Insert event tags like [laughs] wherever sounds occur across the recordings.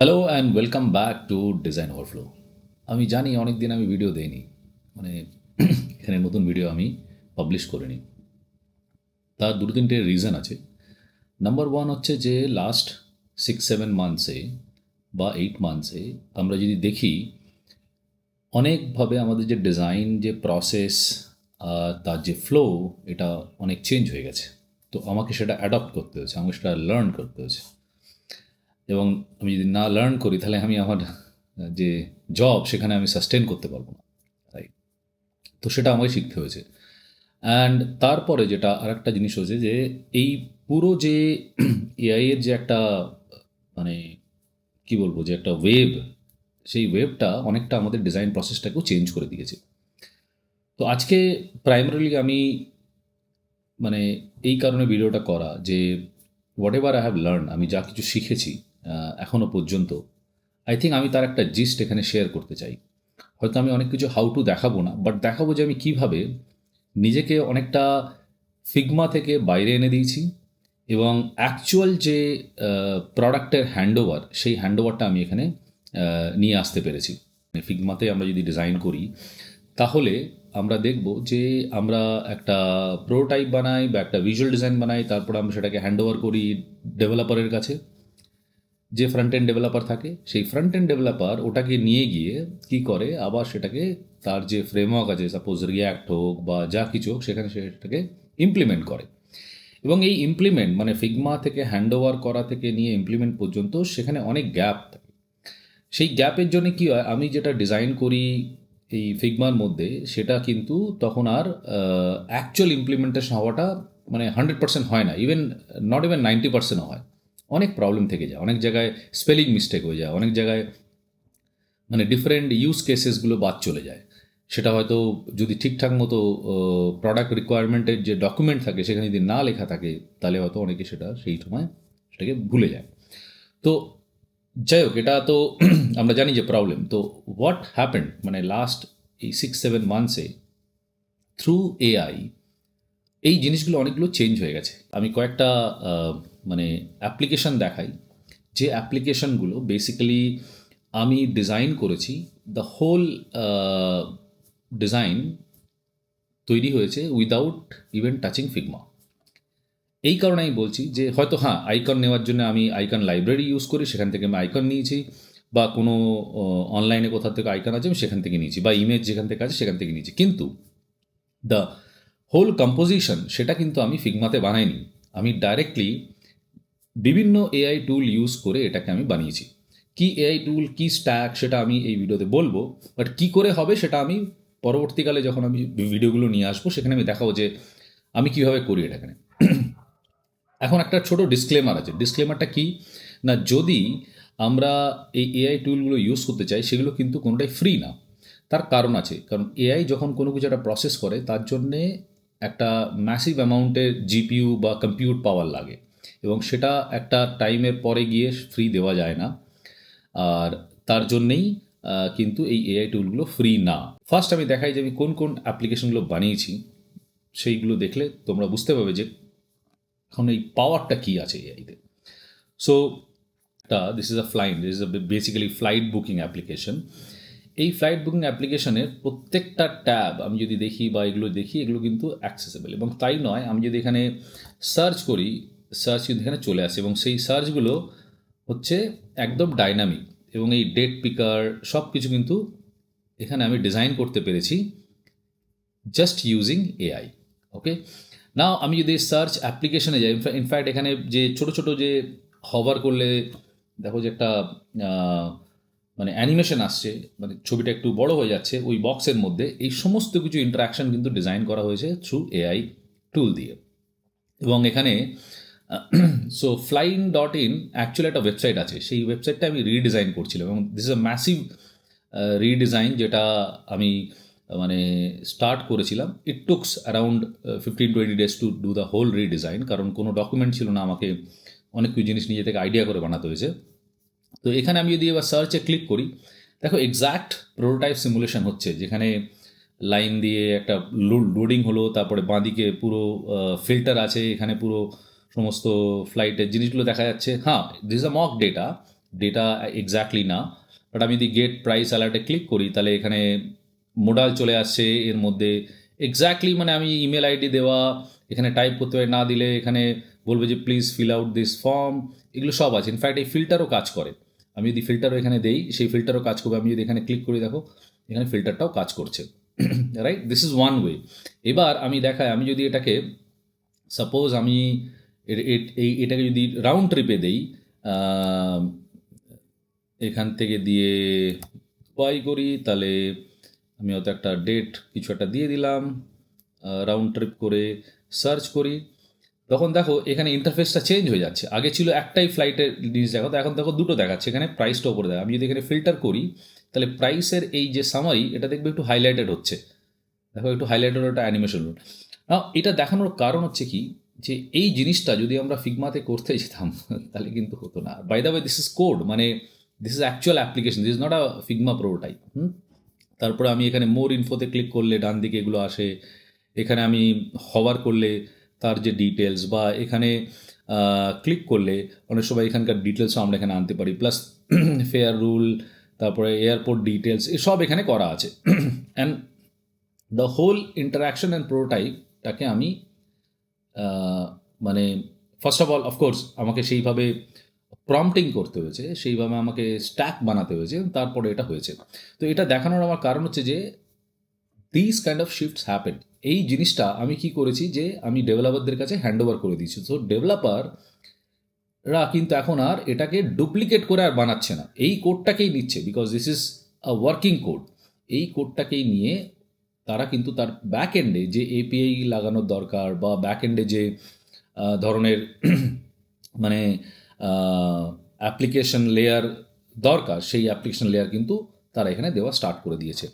Hello and welcome back to design overflow আমি জানি অনেক দিন আমি ভিডিও দেইনি। মানে [clears throat] এখানে নতুন ভিডিও আমি পাবলিশ করিনি। তার দুটো তিনটে রিজন আছে। নাম্বার ওয়ান হচ্ছে যে লাস্ট সিক্স সেভেন মান্থসে বা এইট মান্থসে আমরা যদি দেখি, অনেকভাবে আমাদের যে ডিজাইন যে প্রসেস তার যে ফ্লো এটা অনেক চেঞ্জ হয়ে গেছে। তো আমাকে সেটা অ্যাডপ্ট করতে হয়েছে, আমাকে সেটা লার্ন করতে হয়েছে। এবং আমি যদি না লার্ন করি, তাহলে আমি আমার যে জব সেখানে আমি সাস্টেন করতে পারব না তাই তো সেটা আমাকে শিখতে হয়েছে। অ্যান্ড তারপরে যেটা আরেকটা জিনিস হয়েছে যে, এই পুরো যে [clears throat] এআইয়ের যে একটা মানে কি বলব, যে একটা ওয়েব সেই ওয়েবটা অনেকটা আমাদের ডিজাইন প্রসেসটাকেও চেঞ্জ করে দিয়েছে। তো আজকে প্রাইমারিলি আমি মানে এই কারণে ভিডিওটা করা যে whatever I have learn আমি যা কিছু শিখেছি আহ, এখনও পর্যন্ত। আই থিঙ্ক আমি তার একটা জিস্ট এখানে শেয়ার করতে চাই। হয়তো আমি অনেক কিছু হাউ টু দেখাবো না বাট দেখাবো যে আমি কীভাবে নিজেকে অনেকটা ফিগমা থেকে বাইরে এনে দিয়েছি এবং অ্যাকচুয়াল যে প্রোডাক্টের হ্যান্ডওভার সেই হ্যান্ডওভারটা আমি এখানে নিয়ে আসতে পেরেছি। ফিগমাতে আমরা যদি ডিজাইন করি তাহলে আমরা দেখব যে আমরা একটা প্রোটাইপ বানাই বা একটা ভিজুয়াল ডিজাইন বানাই তারপর আমরা সেটাকে হ্যান্ডওভার করি ডেভেলপারের কাছে। যে ফ্রন্ট এন্ড ডেভেলপার থাকে, সেই ফ্রন্ট এন্ড ডেভেলপার ওটাকে নিয়ে গিয়ে কি করে? আবার সেটাকে তার যে ফ্রেমওয়ার্ক আছে সাপোজ রিয়াক্ট হোক বা যা কিছু হোক, সেখানে সেটাকে ইমপ্লিমেন্ট করে। এবং এই ইমপ্লিমেন্ট মানে ফিগমা থেকে হ্যান্ডওভার করা থেকে নিয়ে ইমপ্লিমেন্ট পর্যন্ত সেখানে অনেক গ্যাপ থাকে। সেই গ্যাপের জন্য কি হয়? আমি যেটা ডিজাইন করি এই ফিগমার মধ্যে, সেটা কিন্তু তখন আর অ্যাকচুয়াল ইমপ্লিমেন্টেশন হওয়াটা মানে হান্ড্রেড পার্সেন্ট হয় না। ইভেন নট ইভেন নাইনটি পার্সেন্টও হয়। অনেক প্রবলেম থেকে যায়। অনেক জায়গায় স্পেলিং মিস্টেক হয়ে যায়। অনেক জায়গায় মানে ডিফারেন্ট ইউজ কেসেসগুলো বাদ চলে যায়। সেটা হয়তো যদি ঠিকঠাক মতো প্রোডাক্ট রিকোয়ারমেন্টের যে ডকুমেন্ট থাকে, সেখানে যদি না লেখা থাকে, তাহলে হয়তো অনেকে সেটা সেই সময় সেটাকে ভুলে যায়। তো যাই হোক, এটা তো [clears throat] আমরা জানি যে প্রবলেম তো হোয়াট হ্যাপেন্ড মানে লাস্ট এই সিক্স সেভেন মান্থসে থ্রু এআই এই জিনিসগুলো অনেকগুলো চেঞ্জ হয়ে গেছে। আমি কয়েকটা মানে অ্যাপ্লিকেশন দেখাই, যে অ্যাপ্লিকেশনগুলো বেসিক্যালি আমি ডিজাইন করেছি দ্য হোল ডিজাইন তৈরি হয়েছে উইদাউট ইভেন টাচিং ফিগমা এই কারণে আমি বলছি যে হয়তো হ্যাঁ আইকন নেওয়ার জন্য আমি আইকন লাইব্রেরি ইউজ করি, সেখান থেকে আমি আইকন নিয়েছি, বা কোনো অনলাইনে কোথাও থেকে আইকন আছে আমি সেখান থেকে নিয়েছি, বা ইমেজ যেখান থেকে আছে সেখান থেকে নিয়েছি। কিন্তু দ্য হোল কম্পোজিশন সেটা কিন্তু আমি ফিগমাতে বানাইনি। আমি ডাইরেক্টলি বিভিন্ন এআই টুল ইউজ করে এটাকে আমি বানিয়েছি। কি এআই টুল কি স্ট্যাক সেটা আমি এই ভিডিওতে বলব। বাট কি করে হবে সেটা আমি পরবর্তীকালে যখন আমি ভিডিওগুলো নিয়ে আসব, সেখানে আমি দেখাবো যে আমি কীভাবে করি এটা এখানে [clears throat] এখন একটা ছোট ডিসক্লেমার আছে। ডিসক্লেমারটা কি? না, যদি আমরা এই এআই টুলগুলো ইউজ করতে চাই, সেগুলো কিন্তু কোনোটাই ফ্রি না। তার কারণ আছে, কারণ এআই যখন কোনো কিছু একটা প্রসেস করে, তার জন্যে একটা ম্যাসিভ অ্যামাউন্টের জিপিইউ বা কম্পিউট পাওয়ার লাগে। এবং সেটা একটা টাইমের পরে গিয়ে ফ্রি দেওয়া যায় না। আর তার জন্যেই কিন্তু এই এআই টুলগুলো ফ্রি না। ফার্স্ট আমি দেখাই যে আমি কোন কোন অ্যাপ্লিকেশনগুলো বানিয়েছি, সেইগুলো দেখলে তোমরা বুঝতে পারবে যে এখন এই পাওয়ারটা কী আছে এআইতে so this is a flight this is a basically flight booking application এই ফ্লাইট বুকিং অ্যাপ্লিকেশনের প্রত্যেকটা ট্যাব আমি যদি দেখি বা এগুলো দেখি, এগুলো কিন্তু অ্যাক্সেসেবল এবং তাই নয়, আমি যদি এখানে সার্চ করি সার্চ কিন্তু এখানে চলে আসে এবং সেই সার্চগুলো হচ্ছে একদম ডাইনামিক এবং এই ডেট পিকার সব কিছু কিন্তু এখানে আমি ডিজাইন করতে পেরেছি জাস্ট ইউজিং এআই ওকে না আমি যদি সার্চ অ্যাপ্লিকেশনে যাই ইনফ্যাক্ট এখানে যে ছোট ছোট যে হভার করলে দেখো যে একটা মানে অ্যানিমেশন আসছে মানে ছবিটা একটু বড় হয়ে যাচ্ছে, ওই বক্সের মধ্যে এই সমস্ত কিছু ইন্টারাকশন কিন্তু ডিজাইন করা হয়েছে থ্রু এআই টুল দিয়ে। এবং এখানে so Flyin dot in actually একটা ওয়েবসাইট আছে। সেই ওয়েবসাইটটা আমি রিডিজাইন করছিলাম এবং দিস আ ম্যাসিভ রিডিজাইন যেটা আমি মানে স্টার্ট করেছিলাম। It tooks around fifteen twenty days to do the whole redesign কারণ কোনো ডকুমেন্ট ছিল না, আমাকে অনেক কিছু জিনিস নিজে থেকে আইডিয়া করে বানাতে হয়েছে। তো এখানে আমি যদি এবার সার্চে ক্লিক করি, দেখো এক্স্যাক্ট প্রোটোটাইপ সিমুলেশন হচ্ছে। যেখানে লাইন দিয়ে একটা লোডিং হলো, তারপরে বাঁদিকে পুরো ফিল্টার আছে, এখানে পুরো সমস্ত ফ্লাইটের জিনিসগুলো দেখা যাচ্ছে। হ্যাঁ this a mock data data exactly না। বাট আমি যদি গেট প্রাইস অ্যালার্টে ক্লিক করি, তাহলে এখানে মোডাল চলে আসছে এর মধ্যে। এক্স্যাক্টলি মানে আমি ইমেল আইডি দেওয়া, এখানে টাইপ করতে পারি, না দিলে এখানে বলবে যে please fill out this form এগুলো সব আছে। ইনফ্যাক্ট এই ফিল্টারও কাজ করে। আমি যদি ফিল্টারও এখানে দেই, সেই ফিল্টারও কাজ করবে। আমি যদি এখানে ক্লিক করি, দেখো, এখানে ফিল্টারটাও কাজ করছে। Right this is one way এবার আমি দেখাই, আমি যদি এটাকে সাপোজ আমি এই, এটাকে যদি রাউন্ড ট্রিপে দেই এখান থেকে দিয়ে বাই করি, তাহলে আমি হয়তো একটা ডেট কিছু একটা দিয়ে দিলাম রাউন্ড ট্রিপ করে সার্চ করি। তখন দেখো, এখানে ইন্টারফেসটা চেঞ্জ হয়ে যাচ্ছে। আগে ছিল একটাই ফ্লাইটের জিনিস দেখাতো এখন দেখো দুটো দেখাচ্ছে। এখানে প্রাইসটা ওপরে দেখা আমি যদি এখানে ফিল্টার করি, তাহলে প্রাইসের এই যে সামারি এটা দেখবে একটু হাইলাইটেড হচ্ছে। দেখো একটু হাইলাইটেড একটা অ্যানিমেশন এটা দেখানোর কারণ হচ্ছে কি যে এই জিনিসটা যদি আমরা ফিগমাতে করতে যেতাম, [laughs] তাহলে কিন্তু হতো না। By the way this is code মানে this is actual application this is not a Figma prototype hmm? তারপরে আমি এখানে মোর ইনফোতে ক্লিক করলে ডান দিকে এগুলো আসে। এখানে আমি হওয়ার করলে তার যে ডিটেলস বা এখানে ক্লিক করলে অনেক সময় এখানকার ডিটেলসও আমরা এখানে আনতে পারি। প্লাস ফেয়ার রুল তারপরে এয়ারপোর্ট ডিটেলস এসব এখানে করা আছে। And the whole interaction and প্রোটাইপটাকে আমি মানে ফার্স্ট অফ অল অফকোর্স আমাকে সেইভাবে প্রম্পটিং করতে হয়েছে, সেইভাবে আমাকে স্ট্যাক বানাতে হয়েছে, তারপরে এটা হয়েছে। তো এটা দেখানোর আমার কারণ হচ্ছে যে this kind of shifts happen এই জিনিসটা আমি কি করেছি যে, আমি ডেভেলপারদের কাছে হ্যান্ড ওভার করে দিয়েছি। তো ডেভেলপাররা কিন্তু এখন আর এটাকে ডুপ্লিকেট করে আর বানাচ্ছে না। এই কোডটাকেই নিচ্ছে because this is a working code এই কোডটাকেই নিয়ে তারা কিন্তু তার ব্যাক এন্ডে যে এপিআই লাগানোর দরকার বা ব্যাক এন্ডে যে ধরনের [clears throat] মানে অ্যাপ্লিকেশন লেয়ার দরকার, সেই অ্যাপ্লিকেশন লেয়ার কিন্তু তারা এখানে দেওয়া স্টার্ট করে দিয়েছে।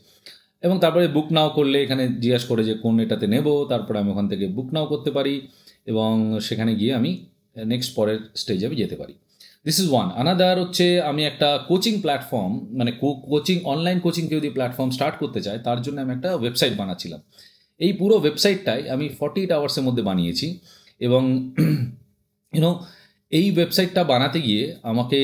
এবং তারপরে বুক নাও করলে এখানে জিজ্ঞাসা করে যে কোন এটাতে নেব, তারপরে আমি ওখান থেকে বুক নাও করতে পারি এবং সেখানে গিয়ে আমি নেক্সট পরের স্টেজে আমি যেতে পারি। দিস ইজ ওয়ান আনাদার হচ্ছে আমি একটা কোচিং প্ল্যাটফর্ম মানে কোচিং অনলাইন কোচিং কেউ যদি প্ল্যাটফর্ম স্টার্ট করতে চায়, তার জন্য আমি একটা ওয়েবসাইট বানাচ্ছিলাম। এই পুরো ওয়েবসাইটটাই আমি ফর্টি এইট আওয়ার্সের মধ্যে বানিয়েছি এবং [clears throat] ইউনো এই ওয়েবসাইটটা বানাতে গিয়ে আমাকে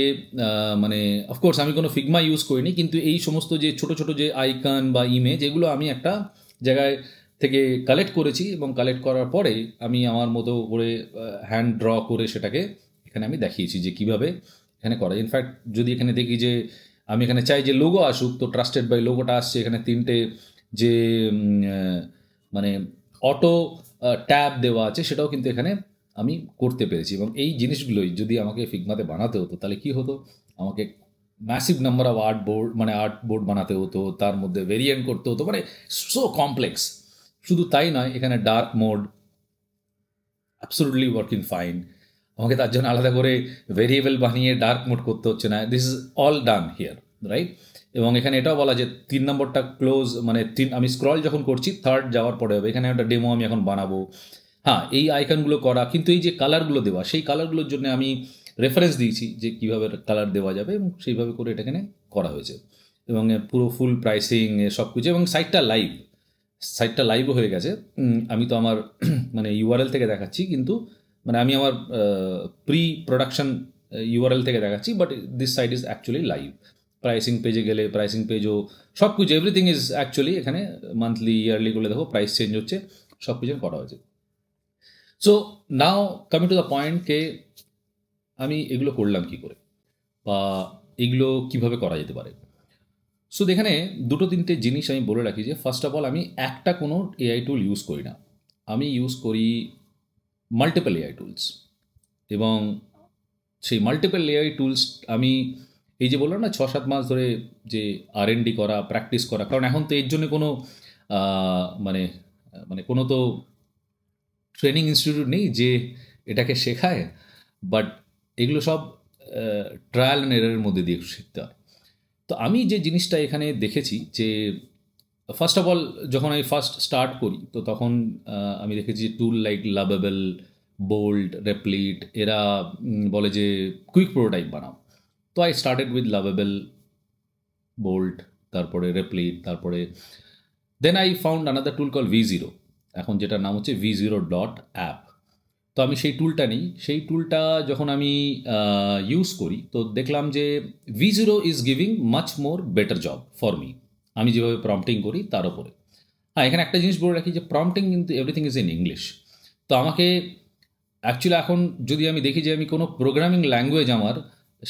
মানে অফকোর্স আমি কোনো ফিগমা ইউজ করিনি, কিন্তু এই সমস্ত যে ছোট ছোট যে আইকন বা ইমেজ এগুলো আমি একটা জায়গায় থেকে কালেক্ট করেছি এবং কালেক্ট করার পরে আমি আমার মতো করে হ্যান্ড ড্র করে সেটাকে এখানে আমি দেখিয়েছি যে কীভাবে এখানে করা ইনফ্যাক্ট যদি এখানে দেখি যে আমি এখানে চাই যে লোগো আসুক, তো ট্রাস্টেড বাই লোগোটা আসছে এখানে তিনটে যে মানে অটো ট্যাব দেওয়া আছে, সেটাও কিন্তু এখানে আমি করতে পেরেছি। এবং এই জিনিসগুলোই যদি আমাকে ফিগমাতে বানাতে হতো, তাহলে কি হতো? আমাকে massive number of art board মানে আর্ট বোর্ড বানাতে হতো, তার মধ্যে ভেরিয়েন্ট করতে হতো মানে সো কমপ্লেক্স শুধু তাই নয়, এখানে dark mode absolutely working fine আমাকে তার জন্য আলাদা করে ভেরিয়েবল বানিয়ে ডার্ক মোড করতে হচ্ছে না। This is all done here right এবং এখানে এটাও বলা যে তিন নম্বরটা ক্লোজ মানে তিন আমি স্ক্রল যখন করছি থার্ড যাওয়ার পরে হবে। এখানে একটা ডেমো আমি এখন বানাবো। হ্যাঁ এই আইকনগুলো করা, কিন্তু এই যে কালারগুলো দেওয়া, সেই কালারগুলোর জন্য আমি রেফারেন্স দিয়েছি যে কীভাবে কালার দেওয়া যাবে এবং সেইভাবে করে এটা এখানে করা হয়েছে। এবং পুরো ফুল প্রাইসিং সব কিছু, এবং সাইটটা লাইভ সাইটটা লাইভও হয়ে গেছে। আমি তো আমার [clears throat] মানে ইউআরএল থেকে দেখাচ্ছি, কিন্তু মানে আমি আমার প্রি প্রোডাকশন ইউআরএল থেকে দেখাচ্ছি but this site is actually live pricing পেজে গেলে প্রাইসিং পেজও সব কিছু এভরিথিং ইজ অ্যাকচুয়ালি এখানে মান্থলি ইয়ারলি করলে দেখো প্রাইস চেঞ্জ হচ্ছে, সব কিছু করা হয়েছে। So now coming to the point কে আমি এগুলো করলাম কি করে? বা এগুলো কীভাবে করা যেতে পারে? সো এখানে দুটো তিনটে জিনিস আমি বলে রাখি যে ফার্স্ট অফ অল আমি একটা কোনো এআই টুল ইউজ করি না। আমি ইউজ করি মাল্টিপল এআই টুলস এবং সেই মাল্টিপল এআই টুলস আমি এই যে বললাম না ছ সাত মাস ধরে যে আর এন ডি করা প্র্যাকটিস করা, কারণ এখন তো এর জন্য কোনো মানে মানে কোনো তো ট্রেনিং ইনস্টিটিউট নেই যে এটাকে শেখায় বাট এগুলো সব ট্রায়াল অ্যান্ড এরারের মধ্যে দিয়ে শিখতে হয়। তো আমি যে জিনিসটা এখানে দেখেছি যে ফার্স্ট অফ অল যখন আমি ফার্স্ট স্টার্ট করি, তো তখন আমি দেখেছি tool like Lovable Bolt Replit এরা বলে যে কুইক প্রোটোটাইপ বানাও। তো I started with lovable bolt তারপরে রেপ্লিট তারপরে then I found another tool call V zero এখন যেটার নাম হচ্ছে ভি জিরো ডট অ্যাপ তো আমি সেই টুলটা নিই। সেই টুলটা যখন আমি ইউজ করি, তো দেখলাম যে V zero is giving much more better job for me আমি যেভাবে প্রম্পটিং করি, তার উপরে। হ্যাঁ এখানে একটা জিনিস বলে রাখি যে প্রম্পটিং কিন্তু এভরিথিং ইজ ইন ইংলিশ তো আমাকে অ্যাকচুয়ালি এখন যদি আমি দেখি যে, আমি কোনো প্রোগ্রামিং ল্যাঙ্গুয়েজ আমার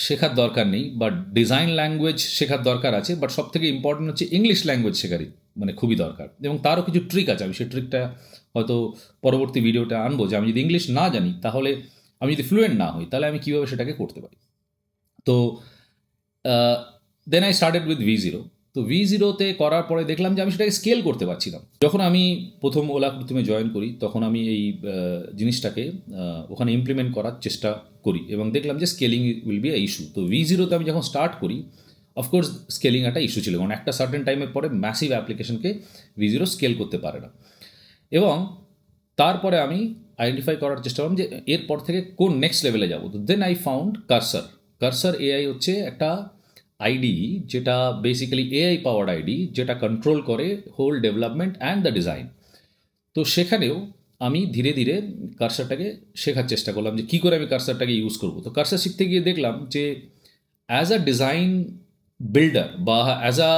শেখার দরকার নেই, বা ডিজাইন ল্যাঙ্গুয়েজ শেখার দরকার আছে বাট সব থেকে ইম্পর্টেন্ট হচ্ছে ইংলিশ ল্যাঙ্গুয়েজ শেখারই মানে খুবই দরকার। এবং তারও কিছু ট্রিক আছে, আমি সেই ট্রিকটা হয়তো পরবর্তী ভিডিওটা আনব যে, আমি যদি ইংলিশ না জানি, তাহলে আমি যদি ফ্লুয়েন্ট না হই, তাহলে আমি কীভাবে সেটাকে করতে পারি? তো then I started with V zero তো ভি জিরোতে করার পরে দেখলাম যে আমি সেটাকে স্কেল করতে পারছিলাম। যখন আমি প্রথম ওলা প্রথমে জয়েন করি, তখন আমি এই জিনিসটাকে ওখানে ইমপ্লিমেন্ট করার চেষ্টা করি এবং দেখলাম যে scaling will be a issue তো ভি জিরোতে আমি যখন স্টার্ট করি অফকোর্স স্কেলিং একটা ইস্যু ছিল, কারণ একটা সার্টেন টাইমের পরে ম্যাসিভ অ্যাপ্লিকেশনকে ভি জিরো স্কেল করতে পারে না। এবং তারপরে আমি আইডেন্টিফাই করার চেষ্টা করলাম যে এরপর থেকে কোন নেক্সট লেভেলে যাব। তো then I found cursor cursor AI হচ্ছে একটা আইডি যেটা বেসিক্যালি এআই পাওয়ার্ড আইডি যেটা কন্ট্রোল করে whole development and the design তো সেখানেও আমি ধীরে ধীরে কারসারটাকে শেখার চেষ্টা করলাম যে কী করে আমি কার্সারটাকে ইউজ করব। তো কারসার শিখতে গিয়ে দেখলাম যে অ্যাজ আ ডিজাইন বিল্ডার বা as a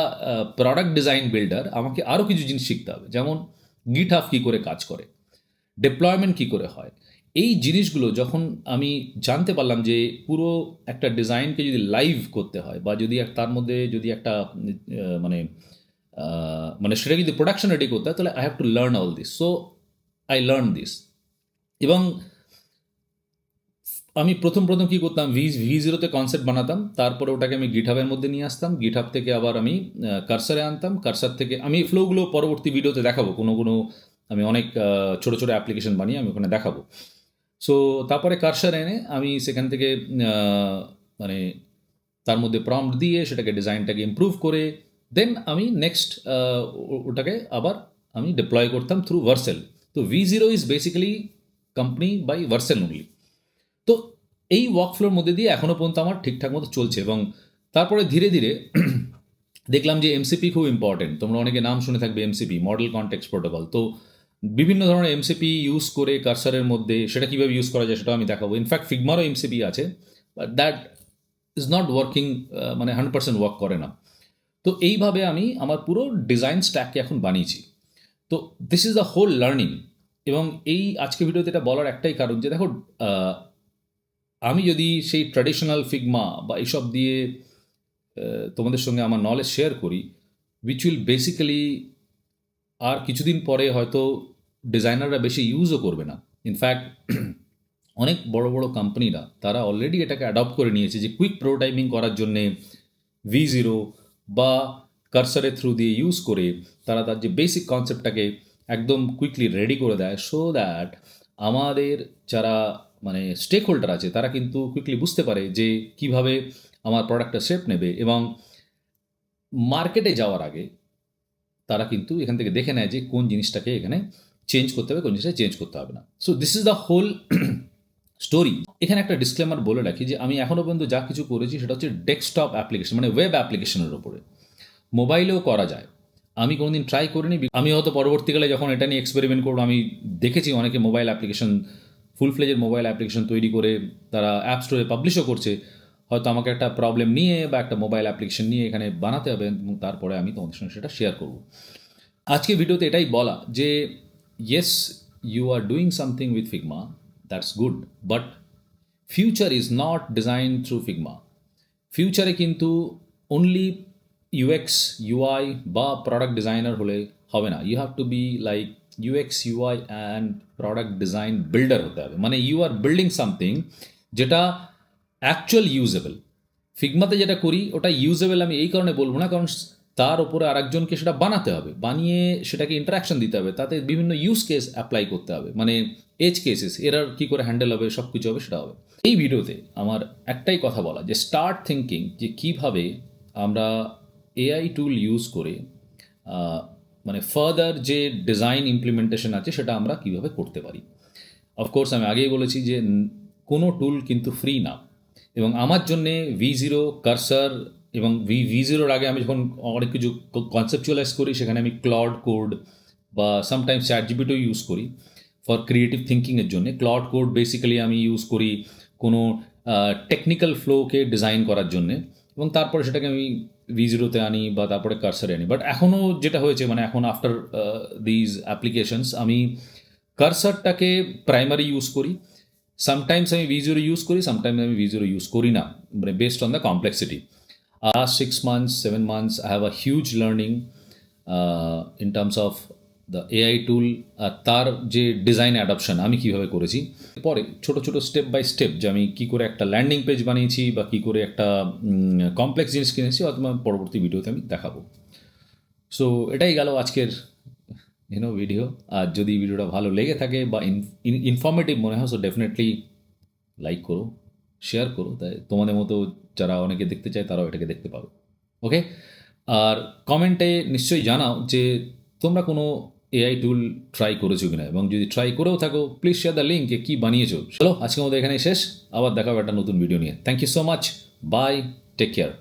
product design builder আমাকে আরও কিছু জিনিস শিখতে হবে। যেমন গিট হাফ কী করে কাজ করে ডিপ্লয়মেন্ট কী করে হয় এই জিনিসগুলো যখন আমি জানতে পারলাম যে পুরো একটা ডিজাইনকে যদি লাইভ করতে হয় বা যদি তার মধ্যে যদি একটা মানে মানে সেটা যদি প্রোডাকশন রেডি করতে হয়, তাহলে I have to learn all this so I learn this এবং আমি প্রথম প্রথম কী করতাম ভি ভি জিরোতে কনসেপ্ট বানাতাম, তারপরে ওটাকে আমি গিটহাবের মধ্যে নিয়ে আসতাম গিটহাব থেকে আবার আমি কার্সারে আনতাম কার্সার থেকে আমি ফ্লোগুলো পরবর্তী ভিডিওতে দেখাবো, কোনো কোনো আমি অনেক ছোটো ছোটো অ্যাপ্লিকেশন বানিয়ে আমি ওখানে দেখাবো। সো তারপরে কারসার এনে আমি সেখান থেকে মানে তার মধ্যে প্রম্পট দিয়ে সেটাকে ডিজাইনটাকে ইম্প্রুভ করে দেন আমি নেক্সট ওটাকে আবার আমি ডিপ্লয় করতাম থ্রু ভার্সেল তো V zero is basically company by Vercel only তো এই ওয়ার্কফ্লোর মধ্যে দিয়ে এখনও পর্যন্ত আমার ঠিকঠাক মতো চলছে এবং তারপরে ধীরে ধীরে [clears throat] দেখলাম যে এমসিপি খুব ইম্পর্টেন্ট তোমরা অনেকে নাম শুনে থাকবে এমসিপি মডেল কন্টেক্স প্রোটোকল তো বিভিন্ন ধরনের এমসিপি ইউজ করে কার্সারের মধ্যে সেটা কীভাবে ইউজ করা যায় সেটা আমি দেখাবো। ইনফ্যাক্ট ফিগমারও এমসিপি আছে but that is not working মানে হান্ড্রেড পার্সেন্ট ওয়ার্ক করে না। তো এইভাবে আমি আমার পুরো ডিজাইন স্ট্যাককে এখন বানিয়েছি। তো this is the whole learning এবং এই আজকে ভিডিওতে এটা বলার একটাই কারণ যে দেখো আমি যদি সেই ট্র্যাডিশনাল ফিগমা বা এইসব দিয়ে তোমাদের সঙ্গে আমার নলেজ শেয়ার করি উইচ উইল বেসিক্যালি আর কিছুদিন পরে হয়তো ডিজাইনাররা বেশি ইউজও করবে না। ইনফ্যাক্ট [clears throat] অনেক বড় বড় কোম্পানিরা তারা অলরেডি এটাকে অ্যাডপ্ট করে নিয়েছে যে কুইক প্রোটাইপিং করার জন্যে ভি জিরো বা কারসারের থ্রু দিয়ে ইউজ করে তারা তার যে বেসিক কনসেপ্টটাকে একদম কুইকলি রেডি করে দেয় সো দ্যাট আমাদের যারা মানে স্টেক হোল্ডার আছে, তারা কিন্তু কুইকলি বুঝতে পারে যে কীভাবে আমার প্রোডাক্টটা শেপ নেবে এবং মার্কেটে যাওয়ার আগে তারা কিন্তু এখান থেকে দেখে নেয় যে কোন জিনিসটাকে এখানে চেঞ্জ করতে হবে, কোন জিনিসটা চেঞ্জ করতে হবে না। So this is the whole story এখানে একটা ডিসক্লেমার বলে রাখি যে আমি এখনও পর্যন্ত যা কিছু করেছি সেটা হচ্ছে ডেস্কটপ অ্যাপ্লিকেশন মানে ওয়েব অ্যাপ্লিকেশনের ওপরে মোবাইলেও করা যায়। আমি কোনোদিন ট্রাই করিনি। আমি হয়তো পরবর্তীকালে যখন এটা নিয়ে এক্সপেরিমেন্ট করব, আমি দেখেছি অনেকে মোবাইল অ্যাপ্লিকেশন ফুল ফ্লেজের মোবাইল অ্যাপ্লিকেশন তৈরি করে তারা অ্যাপ স্টোরে পাবলিশও করছে। হয়তো আমাকে একটা প্রবলেম নিয়ে বা একটা মোবাইল অ্যাপ্লিকেশন নিয়ে এখানে বানাতে হবে এবং তারপরে আমি তোমাদের সঙ্গে সেটা শেয়ার করব। আজকে ভিডিওতে এটাই বলা যে yes you are doing something with Figma that's good but future is not design through Figma ফিউচারে কিন্তু অনলি ইউএক্স ইউআই বা প্রোডাক্ট ডিজাইনার হলে হবে না। You have to be like UX UI and product design builder হতে হবে। মানে you are building something যেটা অ্যাকচুয়াল ইউজেবল ফিগমাতে যেটা করি, ওটা ইউজেবল আমি এই কারণে বলব না, কারণ তার উপরে আরেকজনকে সেটা বানাতে হবে। বানিয়ে সেটাকে ইন্টারাকশন দিতে হবে, তাতে বিভিন্ন ইউজ কেস অ্যাপ্লাই করতে হবে। মানে এজ কেসেস এরার কী করে হ্যান্ডেল হবে সব কিছু হবে, সেটা হবে। এই ভিডিওতে আমার একটাই কথা বলা, যে স্টার্ট থিঙ্কিং যে কীভাবে আমরা এআই টুল ইউজ করে মানে ফার্দার যে ডিজাইন ইমপ্লিমেন্টেশন আছে, সেটা আমরা কীভাবে করতে পারি। অফকোর্স আমি আগেই বলেছি যে কোনো টুল কিন্তু ফ্রি না। এবং আমার জন্যে ভি জিরো কারসার এবং ভি ভি জিরোর আগে আমি যখন অনেক কিছু কনসেপচুয়ালাইজ করি, সেখানে আমি ক্লড কোড বা সামটাইমস চ্যাট জিবিটিও ইউজ করি ফর ক্রিয়েটিভ থিঙ্কিংয়ের জন্য। ক্লড কোড বেসিক্যালি আমি ইউজ করি কোনো টেকনিক্যাল ফ্লোকে ডিজাইন করার জন্যে এবং তারপরে সেটাকে আমি ভি জিরোতে আনি বা তারপরে কারসারে আনি। বাট এখনও যেটা হয়েছে মানে এখন আফটার দিজ অ্যাপ্লিকেশনস আমি কারসারটাকে প্রাইমারি ইউজ করি সামটাইমস আমি ভি ইউজ করি সামটাইমস আমি ভি ইউজ করি না মানে based on the complexity last six months seven months have a huge learning uh, in terms of the AI tool আর তার যে ডিজাইন অ্যাডাপশন আমি কীভাবে করেছি। পরে ছোট ছোট স্টেপ বাই স্টেপ যে আমি কী করে একটা ল্যান্ডিং পেজ বানিয়েছি বা কী করে একটা কমপ্লেক্স জিনিস কিনেছি অথবা পরবর্তী ভিডিওতে আমি দেখাবো। সো এটাই গেল আজকের ইউনো ভিডিও আর যদি ভিডিওটা ভালো লেগে থাকে বা ইনফর্মেটিভ মনে হয় সো ডেফিনেটলি লাইক করো শেয়ার করো। তাই তোমাদের মতো যারা অনেকে দেখতে চায়, তারাও এটাকে দেখতে পাবে। ওকে আর কমেন্টে নিশ্চয়ই জানাও যে তোমরা কোনো এআই টুল ট্রাই করেছ কিনা, এবং যদি ট্রাই করেও থাকো প্লিজ শেয়ার দ্য লিঙ্কে কী বানিয়েছো। চলো, আজকের মধ্যে এখানে শেষ। আবার দেখাবো একটা নতুন ভিডিও নিয়ে। Thank you so much bye take care